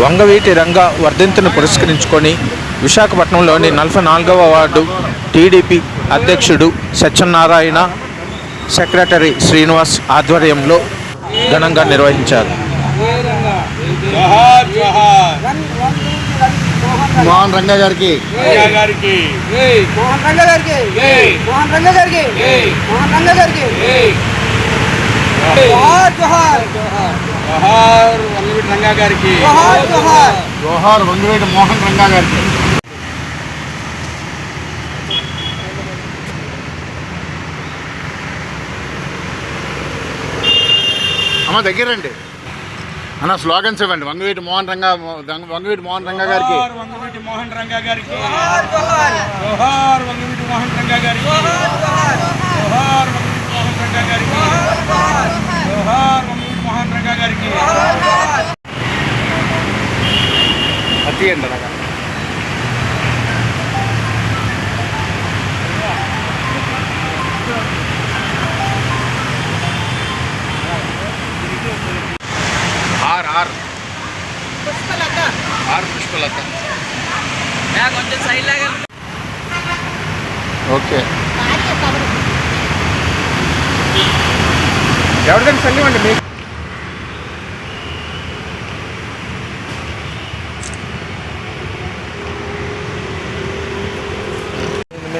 వంగవీటి రంగ వర్ధంతిని పురస్కరించుకొని విశాఖపట్నంలోని నలభై నాలుగవ వార్డు టీడీపీ అధ్యక్షుడు సత్యనారాయణ సెక్రటరీ శ్రీనివాస్ ఆధ్వర్యంలో ఘనంగా నిర్వహించారు మోహన్ రంగా గారికి గారికి మోహన్ రంగ గారికి ఏయ్. మోహన్ రంగ గారికి ఏయ్. మోహన్ రంగ గారికి ఏయ్. జోహార్ జోహార్ జోహార్ వంగవీటి రంగా గారికి. జోహార్ జోహార్. జోహార్ వంగవేటి మోహన్ రంగా గారికి. అమ్మ దగ్గరండి. అన్న స్లోగన్స్ ఇవ్వండి. వంగవీటి మోహన్ రంగా వంగవీటి మోహన్ రంగా గారికి. జోహార్ వంగవీటి మోహన్ రంగా గారికి. జోహార్ జోహార్. జోహార్ వంగవీటి మోహన్ రంగా గారికి. జోహార్ వంగవీటి మోహన్ రంగా గారికి. అతియండి అలాగా ఆర్ ఆర్ ఆర్ పుష్పలత కొంచెం సైడ్ లాగా ఓకే ఎవరికైనా సెల్లివ్వండి మీకు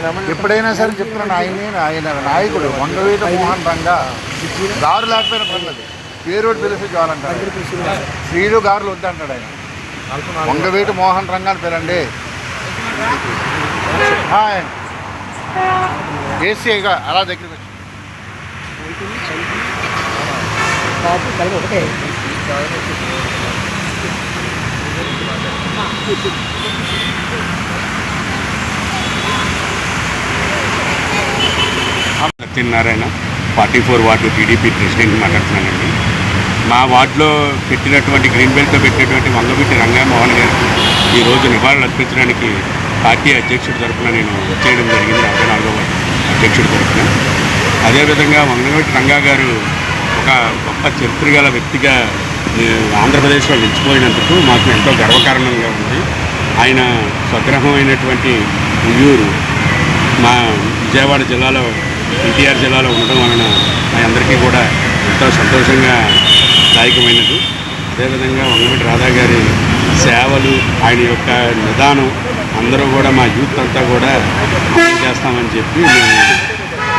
ఎప్పుడైనా సరే చెప్తున్నాను ఆయనే ఆయన నాయకుడు. వంగవీట మోహన్ రంగా గారు లేకపోయినా పర్లేదు. పేరు ఒకటి పిలిచి చాలంటాడు శ్రీలు గారులు వద్దంటాడు ఆయన. వంగవీటి మోహన్ రంగా అని పేరండి. హాయ్. ఏసీగా అలా దగ్గరికి వచ్చి. ఒకటే Satyanarayana forty four ward TDP president మాట్లాడుతున్నానండి. మా వార్డులో పెట్టినటువంటి గ్రీన్ బెల్ట్తో పెట్టినటువంటి వంగవీటి రంగా మోహన్ గారికి ఈరోజు నివాళులు అర్పించడానికి పార్టీ అధ్యక్షుడి తరఫున నేను చేయడం జరిగింది. నలభై నాలుగో వార్డు అధ్యక్షుడి తరఫున అదేవిధంగా వంగవీటి రంగా గారు ఒక గొప్ప చరిత్ర గల వ్యక్తిగా ఆంధ్రప్రదేశ్లో నిలిచిపోయినందుకు మాకు ఎంతో గర్వకారణంగా ఉంది. ఆయన స్వగ్రహం అయినటువంటి ఉయ్యూరు మా విజయవాడ జిల్లాలో ఎన్టీఆర్ జిల్లాలో ఉండడం వలన మా అందరికీ కూడా ఎంతో సంతోషంగా దాయకమైనది. అదేవిధంగా వంగవీటి రాధా గారి సేవలు ఆయన యొక్క నిదానం అందరూ కూడా మా యూత్ అంతా కూడా చేస్తామని చెప్పి మేము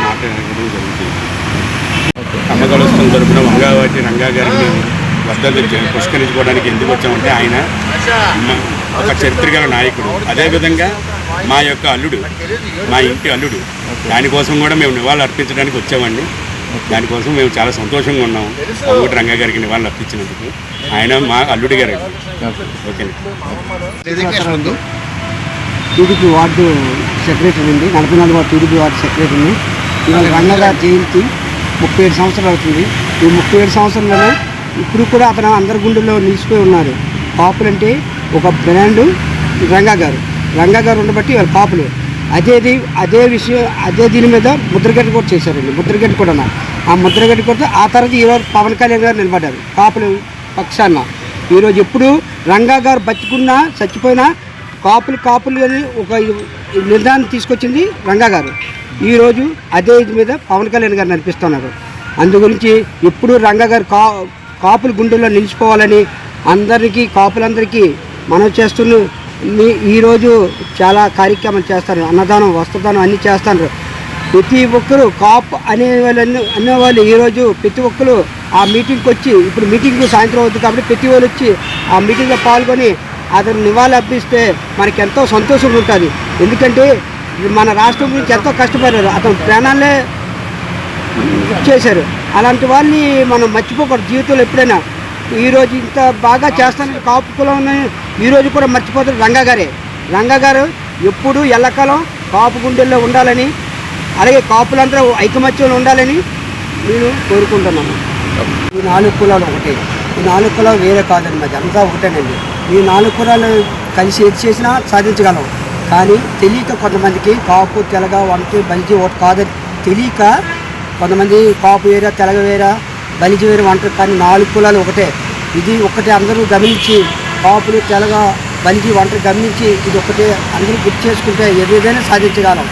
మాట్లాడడం జరుగుతుంది. అమ్మగలుస్తున్న తరపున వంగావతి రంగా గారిని వద్దలు పుష్కరించుకోవడానికి ఎందుకు వచ్చామంటే ఆయన మ- ఒక చరిత్రగల నాయకుడు. అదేవిధంగా మా యొక్క అల్లుడు మా ఇంటి అల్లుడు. దానికోసం కూడా మేము నివాళులు అర్పించడానికి వచ్చామండి. దానికోసం మేము చాలా సంతోషంగా ఉన్నాం వంగటి రంగా గారికి నివాళులు అర్పించినందుకు. ఆయన మా అల్లుడి గారు. ఓకే. టీడీపీ వార్డు సెక్రటరీ ఉంది. నలభై నాలుగు వార్డు టీడీపీ వార్డు సెక్రటరీని ఇవాళ రంగగారి జయంతి ముప్పై ఏడు సంవత్సరాలు అవుతుంది. ఈ ముప్పై ఏడు సంవత్సరంలోనే ఇప్పుడు కూడా అతను అందరి గుండెల్లో నిలిచిపోయి ఉన్నారు. పాపులు అంటే ఒక బ్రాండు రంగా గారు. రంగా గారు ఉండబట్టి వాళ్ళ కాపులు అదేది అదే విషయం అదే దీని మీద ముద్రగడ్డ కూడా చేశారండి. ముద్రగడ్డ కూడా ఆ ముద్రగడ్డ కూడా ఆ తర్వాత ఈరోజు పవన్ కళ్యాణ్ గారు నిలబడ్డారు. కాపులు పక్షాన. ఈరోజు ఎప్పుడు రంగా గారు బతికున్నా చచ్చిపోయినా కాపులు కాపులు అని ఒక నిర్ణయాన్ని తీసుకొచ్చింది రంగా గారు. ఈరోజు అదే ఇది మీద పవన్ కళ్యాణ్ గారు నడిపిస్తున్నారు. అందు గురించి ఎప్పుడు రంగా గారు కా కాపులు గుండెల్లో నిలిచిపోవాలని అందరికీ కాపులందరికీ మనం చేస్తున్న మీ- ఈరోజు చాలా కార్యక్రమాలు చేస్తారు అన్నదానం వస్త్రదానం అన్నీ చేస్తారు. ప్రతి ఒక్కరు కాప్ అనే వాళ్ళు అనేవాళ్ళు ఈరోజు ప్రతి ఒక్కరు ఆ మీటింగ్కి వచ్చి ఇప్పుడు మీటింగ్ సాయంత్రం అవుతుంది కాబట్టి ప్రతి వాళ్ళు వచ్చి ఆ మీటింగ్లో పాల్గొని అతను నివాళి అర్పిస్తే మనకి ఎంతో సంతోషంగా ఉంటుంది. ఎందుకంటే మన రాష్ట్రం గురించి ఎంతో కష్టపడారు అతను ప్రాణాలే చేశారు అలాంటి వాళ్ళని మనం మర్చిపోకూడదు. జీవితంలో ఎప్పుడైనా ఈరోజు ఇంత బాగా చేస్తానని కాపు కులం ఈరోజు కూడా మర్చిపోతారు రంగగారే గారే. రంగా గారు ఎప్పుడు ఎల్లకాలం కాపు గుండెల్లో ఉండాలని అలాగే కాపులందరూ ఐకమత్యంలో ఉండాలని నేను కోరుకుంటున్నాను. ఈ నాలుగు కులాలు ఒకటే. ఈ నాలుగు కులాలు వేరే కాదండి అంతా ఒకటేనండి. ఈ నాలుగు కులాలు కలిసి ఏది చేసినా సాధించగలం. కానీ తెలియక కొంతమందికి కాపు తెలగ వంటి బలికి ఒకటి కాదని తెలియక కొంతమంది కాపు వేరా తెలగ వేరా బలిజీ వేరే కానీ నాలుగు కులాలు ఒకటే. ఇది ఒకటే అందరూ గమనించి కాపులు తెలగ బలిజీ వంటలు గమనించి ఇది ఒకటే అందరూ గుర్తు చేసుకుంటే ఏదైనా సాధించగలం.